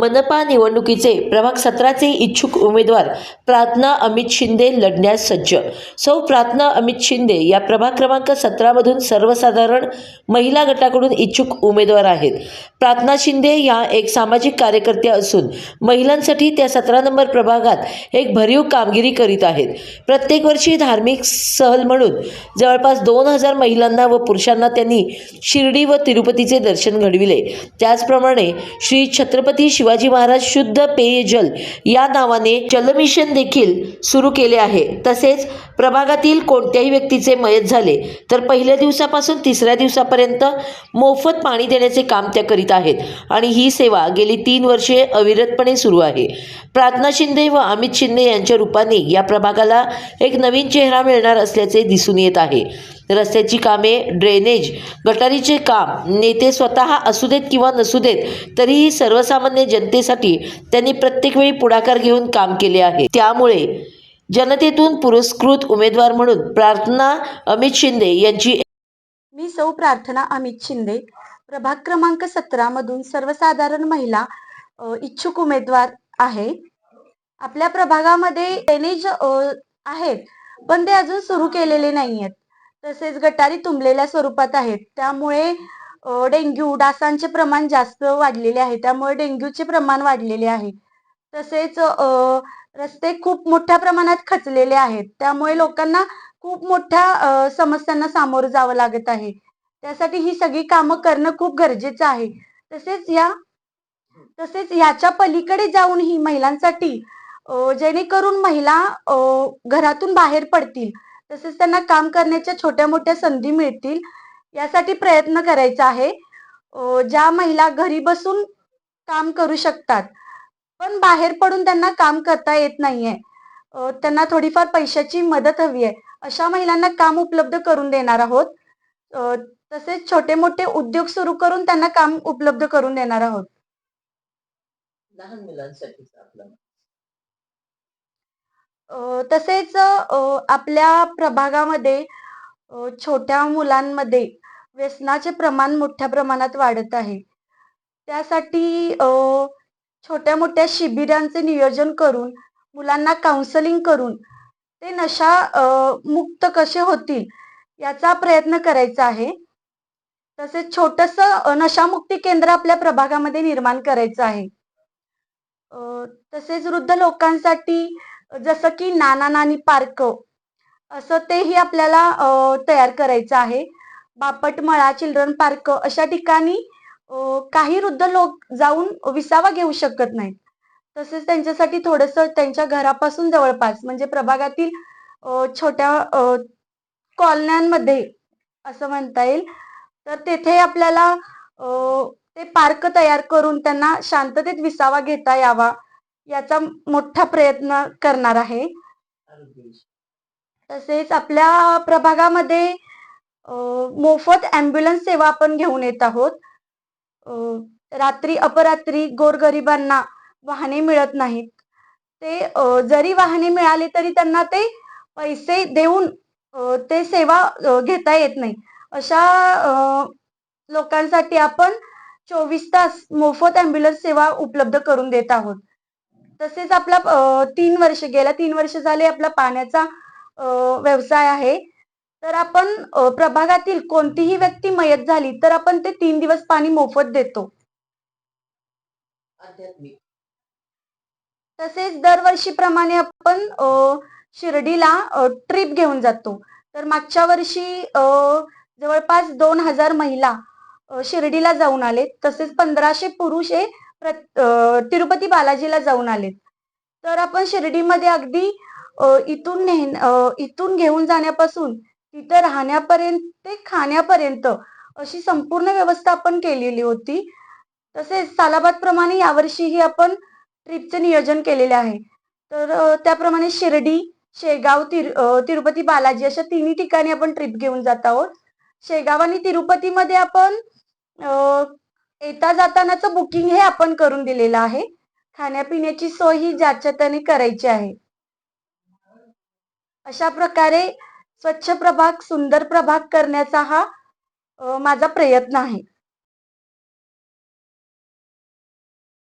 मनपा निवडणुकीचे प्रभाग सतराचे इच्छुक उमेदवार प्रार्थना अमित शिंदे लढण्यास सज्ज. सौ प्रार्थना अमित शिंदे या प्रभाग क्रमांक सतरामधून सर्वसाधारण महिला गटाकडून इच्छुक उमेदवार आहेत. प्रार्थना शिंदे या एक सामाजिक कार्यकर्त्या असून महिलांसाठी त्या सतरा नंबर प्रभागात एक भरीव कामगिरी करीत आहेत. प्रत्येक वर्षी धार्मिक सहल म्हणून जवळपास दोन हजार महिलांना व पुरुषांना त्यांनी शिर्डी व तिरुपतीचे दर्शन घडविले. त्याचप्रमाणे श्री छत्रपती शिवाजी महाराज शुद्ध पेयजल या नावाने जलमिशन देखील सुरू केले आहे. तसेच प्रभागातील कोणत्याही व्यक्तीचे मयत झाले तर पहिल्या दिवसापासून तिसऱ्या दिवसापर्यंत मोफत पाणी देण्याचे काम त्या करीत आहेत. आणि ही सेवा गेली तीन वर्षे अविरतपणे सुरू आहे. प्रार्थना शिंदे व अमित शिंदे यांच्या रूपाने या प्रभागाला एक नवीन चेहरा मिळणार असल्याचे दिसून येत आहे. रस्त्याची कामे ड्रेनेज गटारीचे काम नेते स्वतः असू देत किंवा नसू देत तरीही सर्वसामान्य जनतेसाठी त्यांनी प्रत्येक वेळी पुढाकार घेऊन काम केले आहे. त्यामुळे जनतेतून पुरस्कृत उमेदवार म्हणून प्रार्थना अमित शिंदे यांची मी सौ प्रार्थना अमित शिंदे प्रभाग क्रमांक सतरा मधून सर्वसाधारण महिला इच्छुक उमेदवार आहे. आपल्या प्रभागामध्ये ड्रेनेज आहेत पण ते अजून सुरू केलेले नाही आहेत तसेच गटारी तुंबलेल्या स्वरूपात आहेत. त्यामुळे डेंग्यू डासांचे प्रमाण जास्त वाढलेले आहे. त्यामुळे डेंग्यूचे प्रमाण वाढलेले आहे. तसेच रस्ते खूप मोठ्या प्रमाणात खचलेले आहेत. त्यामुळे लोकांना खूप मोठ्या समस्यांना सामोरं जावं लागत आहे. त्यासाठी ही सगळी कामं करणं खूप गरजेचं आहे. तसेच या तसेच याच्या पलीकडे जाऊन ही महिलांसाठी जेणेकरून महिला घरातून बाहेर पडतील. तसेच त्यांना काम करण्याच्या छोट्या मोठ्या संधी मिळतील. यासाठी प्रयत्न करायचा आहे. ज्या महिला घरी बसून काम करू शकतात पण बाहेर पडून त्यांना काम करता येत नाहीये. त्यांना थोडीफार पैशाची मदत हवी आहे. अशा महिलांना काम उपलब्ध करून देणार आहोत. तसेच छोटे मोठे उद्योग सुरू करून त्यांना काम उपलब्ध करून देणार आहोत. लहान मुलांसाठी तसेच आपल्या प्रभागामध्ये छोट्या मुलांमध्ये व्यसनाचे प्रमाण मोठ्या प्रमाणात वाढत आहे. त्यासाठी अ, छोट्या मोठ्या शिबिरांचे नियोजन करून मुलांना काउन्सलिंग करून ते नशा मुक्त कसे होतील याचा प्रयत्न करायचा आहे. तसेच छोटस नशामुक्ती केंद्र आपल्या प्रभागामध्ये निर्माण करायचं आहे. तसेच वृद्ध लोकांसाठी जसं की नाना नानी पार्क असं तेही आपल्याला तयार करायचं आहे. बापटमळा चिल्ड्रन पार्क अशा ठिकाणी काही वृद्ध लोक जाऊन विसावा घेऊ शकत नाहीत. तसेच त्यांच्यासाठी थोडस त्यांच्या घरापासून जवळपास म्हणजे प्रभागातील छोट्या कॉलन्यांमध्ये असं म्हणता येईल. तर तेथे आपल्याला ते पार्क तयार करून त्यांना शांततेत विसावा घेता यावा याचा मोठा प्रयत्न करणार आहे. तसेच आपल्या प्रभागामध्ये मोफत ॲम्ब्युलन्स सेवा आपण घेऊन येत आहोत. रात्री अपरात्री गोरगरिबांना वाहने मिळत नाहीत. ते जरी वाहने मिळाले तरी त्यांना ते पैसे देऊन ते सेवा घेता येत नाही. अशा लोकांसाठी आपण चोवीस तास मोफत ॲम्ब्युलन्स सेवा उपलब्ध करून देत आहोत. तसेच आपला तीन वर्ष गेल्या तीन वर्ष झाले आपला पाण्याचा व्यवसाय आहे. तर आपण प्रभागातील कोणतीही व्यक्ती मयत झाली तर आपण ते तीन दिवस पाणी मोफत देतो. तसेच दरवर्षीप्रमाणे आपण शिर्डीला ट्रिप घेऊन जातो. तर मागच्या वर्षी जवळपास दोन हजार महिला शिर्डीला जाऊन आलेत. तसेच पंधराशे पुरुष हे प्र- तिरुपती बालाजीला जाऊन आलेत. तर आपण शिर्डीमध्ये अगदी इथून ने इथून घेऊन जाण्यापासून तिथं राहण्यापर्यंत ते खाण्यापर्यंत अशी संपूर्ण व्यवस्था आपण केलेली होती. तसेच सालाबाद प्रमाणे यावर्षीही आपण ट्रिपचे नियोजन केलेले आहे. तर त्याप्रमाणे शिर्डी शेगाव तिर तिरुपती बालाजी अशा तिन्ही ठिकाणी आपण ट्रिप घेऊन जात आहोत. शेगाव आणि तिरुपतीमध्ये आपण येता जातानाचं बुकिंग हे आपण करून दिलेलं आहे. खाण्यापिण्याची सोय ही ज्याच्या त्याने करायची आहे. अशा प्रकारे स्वच्छ प्रभाग सुंदर प्रभाग करण्याचा हा माझा प्रयत्न आहे.